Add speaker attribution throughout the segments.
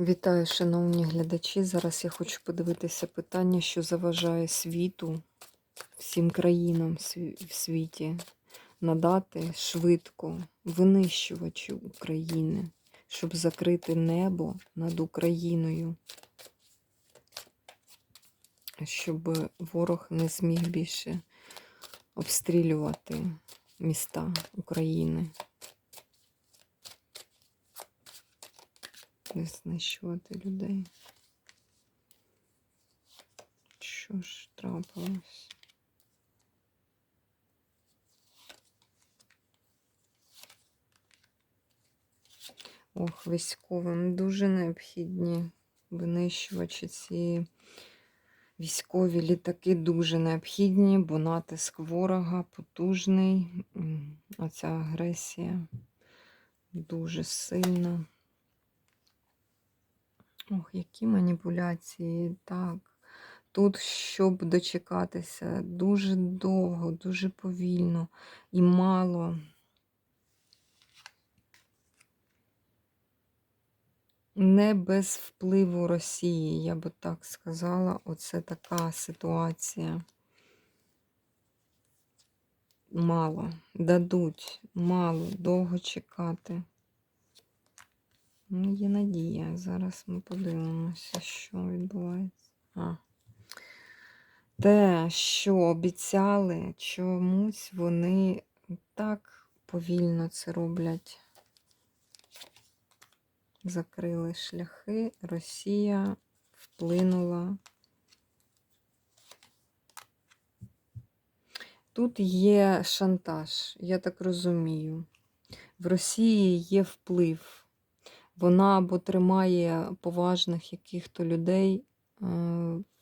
Speaker 1: Вітаю, шановні глядачі. Зараз я хочу подивитися питання, що заважає світу, всім країнам в світі надати швидко винищувачі України, щоб закрити небо над Україною, щоб ворог не зміг більше обстрілювати міста України. Не знищувати людей. Що ж трапилось? Ох, військовим дуже необхідні винищувачі ці військові літаки дуже необхідні, бо натиск ворога потужний. Оця агресія дуже сильна. Ох, які маніпуляції. Так. Тут, щоб дочекатися, дуже довго, дуже повільно і мало. Не без впливу Росії, я би так сказала. Оце така ситуація. Мало. Дадуть, мало, довго чекати. Ну, є надія. Зараз ми подивимося, що відбувається. А. Те, що обіцяли, чомусь вони так повільно це роблять. Закрили шляхи, Росія вплинула. Тут є шантаж, я так розумію. В Росії є вплив. Вона або тримає поважних яких-то людей е,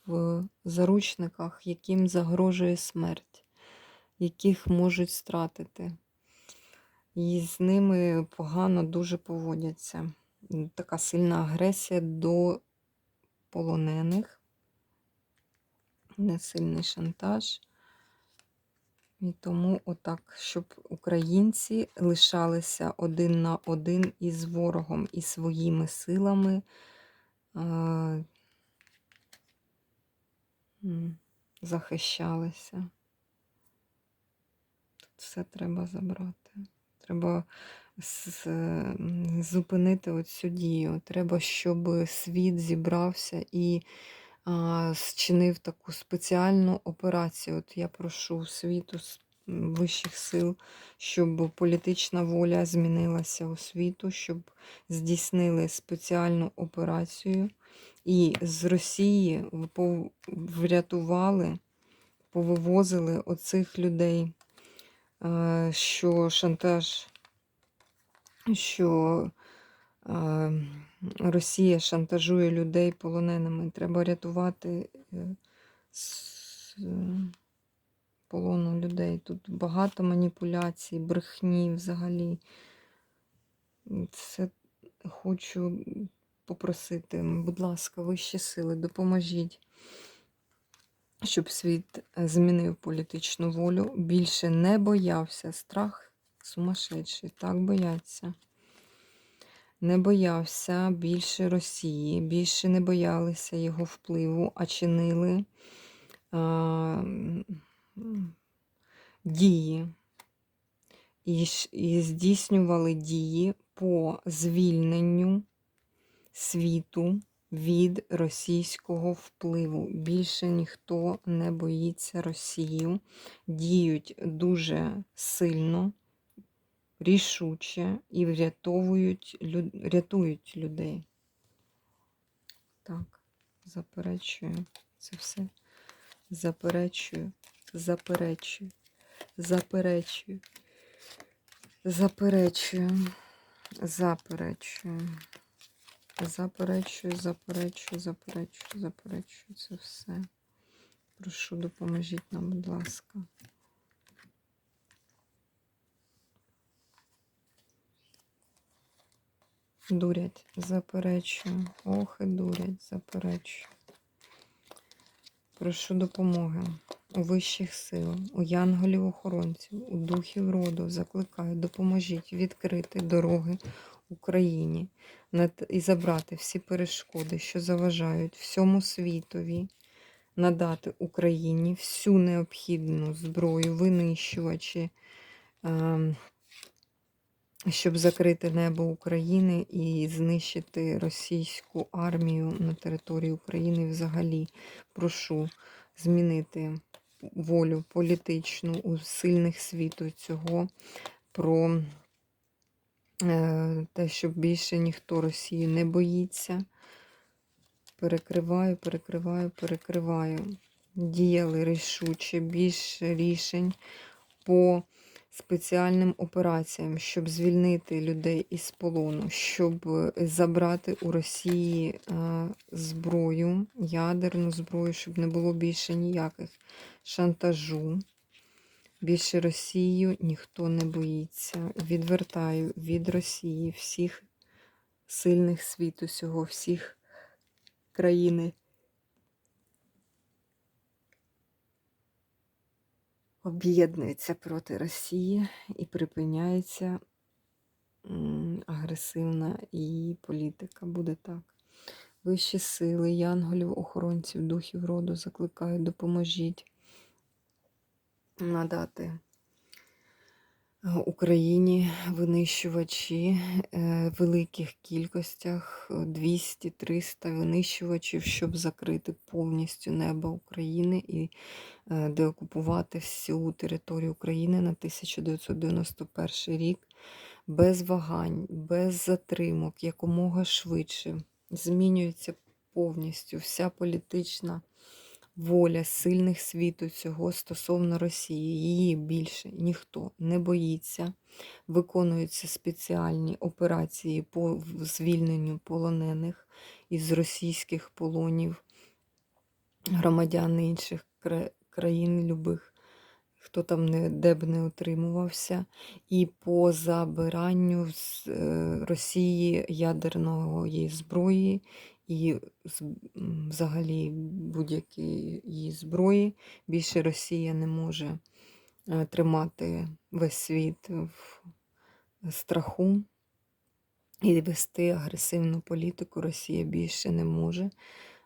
Speaker 1: в заручниках, яким загрожує смерть, яких можуть стратити. І з ними погано дуже поводяться. Така сильна агресія до полонених, несильний шантаж. І тому, отак, щоб українці лишалися один на один із ворогом і своїми силами захищалися. Тут все треба забрати. Треба зупинити оцю дію. Треба, щоб світ зібрався і зчинив таку спеціальну операцію. От я прошу світу вищих сил, щоб політична воля змінилася у світу, щоб здійснили спеціальну операцію і з Росії врятували, повивозили оцих людей, що шантаж, що Росія шантажує людей полоненими. Треба рятувати е, е, полону людей. Тут багато маніпуляцій, брехні взагалі. Це хочу попросити, будь ласка, вищі сили, допоможіть, щоб світ змінив політичну волю, більше не боявся страх сумасшедший, так бояться не боявся більше Росії, більше не боялися його впливу, а чинили а, дії і, і здійснювали дії по звільненню світу від російського впливу. Більше ніхто не боїться Росію, діють дуже сильно рішуче і врятовують, рятують людей. Так, заперечую це все. Заперечую, заперечую, заперечую, заперечую, заперечую. Заперечую, заперечую, заперечую, заперечую це все. Прошу, допоможіть нам, будь ласка. Дурять, заперечую. Ох, і дурять, заперечую. Прошу допомоги у вищих сил, у янголів-охоронців, у духів роду. Закликаю, допоможіть відкрити дороги Україні і забрати всі перешкоди, що заважають всьому світові, надати Україні всю необхідну зброю, винищувачі, ем, щоб закрити небо України і знищити російську армію на території України взагалі. Прошу змінити волю політичну у сильних світу цього про е, те, щоб більше ніхто Росію не боїться. Перекриваю, перекриваю, перекриваю. Діяли рішуче, більше рішень по спеціальним операціям, щоб звільнити людей із полону, щоб е, забрати у Росії е, зброю, ядерну зброю, щоб не було більше ніяких шантажу. Більше Росію ніхто не боїться. Відвертаю від Росії всіх сильних світу сього, всіх країни. Об'єднуються проти Росії і припиняється агресивна її політика. Буде так. Вищі сили, янголів, охоронців, духів роду закликають, допоможіть надати Україні винищувачі е, в великих кількостях 200-300 винищувачів, щоб закрити повністю небо України і е, деокупувати всю територію України на 1991 рік без вагань, без затримок, якомога швидше. Змінюється повністю вся політична воля сильних світу цього стосовно Росії. Її більше ніхто не боїться. Виконуються спеціальні операції по звільненню полонених із російських полонів, громадян інших країн любих, хто там не, де б не утримувався, і по забиранню з е, Росії ядерної зброї і взагалі будь-якої її зброї. Більше Росія не може е, тримати весь світ в страху і вести агресивну політику. Росія більше не може.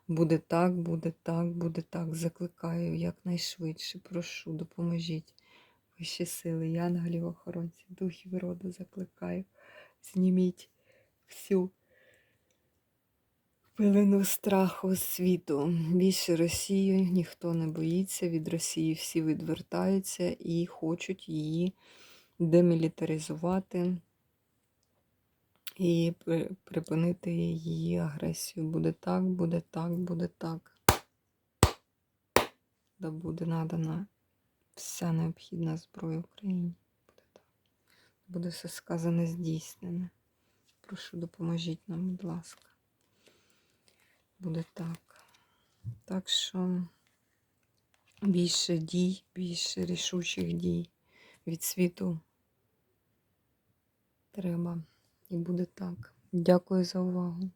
Speaker 1: Буде так, буде так, буде так. Закликаю якнайшвидше. Прошу, допоможіть. Вищі сили, янголів, охоронців, духів роду закликаю. Зніміть всю пилину страху світу. Більше Росію ніхто не боїться. Від Росії всі відвертаються і хочуть її демілітаризувати і припинити її агресію. Буде так, буде так, буде так. Да буде надана вся необхідна зброя Україні. Буде так. Буде все сказане здійснене. Прошу, допоможіть нам, будь ласка. Буде так. Так що більше дій, більше рішучих дій від світу треба. І буде так. Дякую за увагу.